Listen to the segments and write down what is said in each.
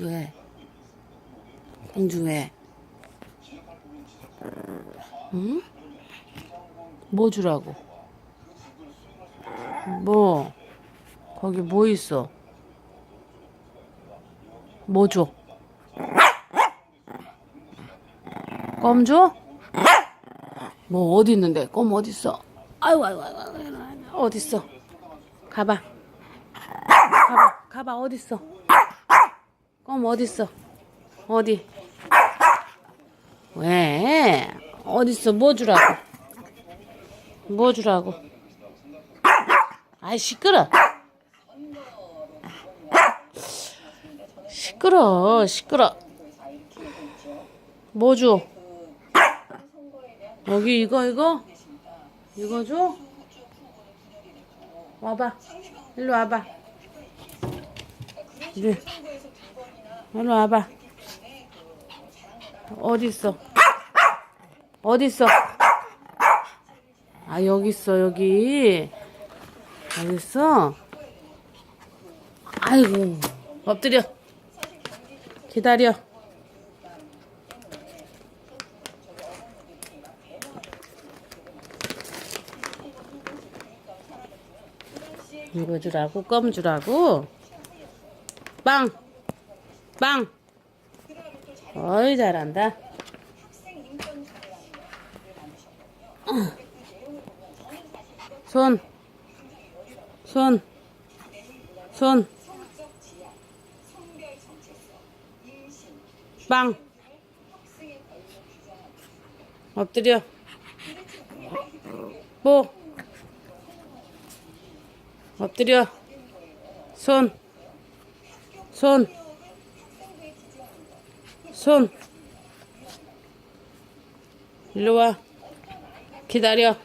왜? 공주 왜? 응? 뭐 주라고? 뭐? 거기 뭐 있어? 뭐 줘? 껌 줘? 뭐 어디 있는데? 껌 어디 있어? 아이고 아이고 아이고, 아이고 어디 있어? 가봐. 가봐. 가봐 어디 있어? 껌 어디 있어? 어디? 왜? 어디 있어? 뭐 주라고? 뭐 주라고? 아이 시끄러. 시끄러 시끄러. 뭐 줘? 여기 이거 이거 이거 줘? 와봐. 일로 와봐. 네. 일로 와봐. 어디 있어? 아 여기 있어 여기. 있어. 아이고 엎드려. 기다려. 이거 주라고 껌 주라고 빵! 빵! 어이 잘한다 손! 손! 손! 빵! 엎드려 뭐 엎드려 손 손, 손. 일로 와. 기다려.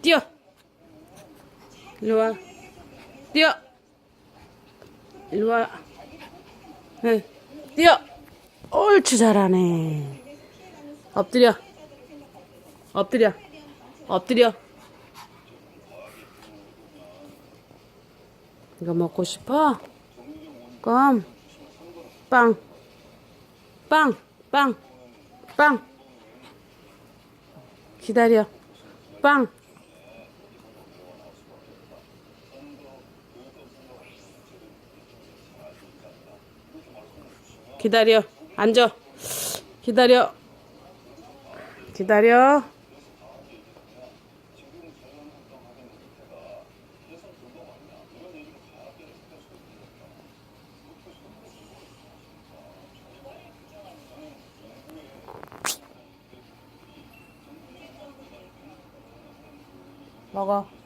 뛰어. 일로 와. 뛰어. 일로 와. 네. 뛰어. 옳지, 잘하네. 엎드려. 엎드려. 엎드려. 이거 먹고 싶어? 껌, 빵, 빵, 빵, 빵. 기다려. 빵. 기다려. 앉아. 기다려. 기다려. 먹어.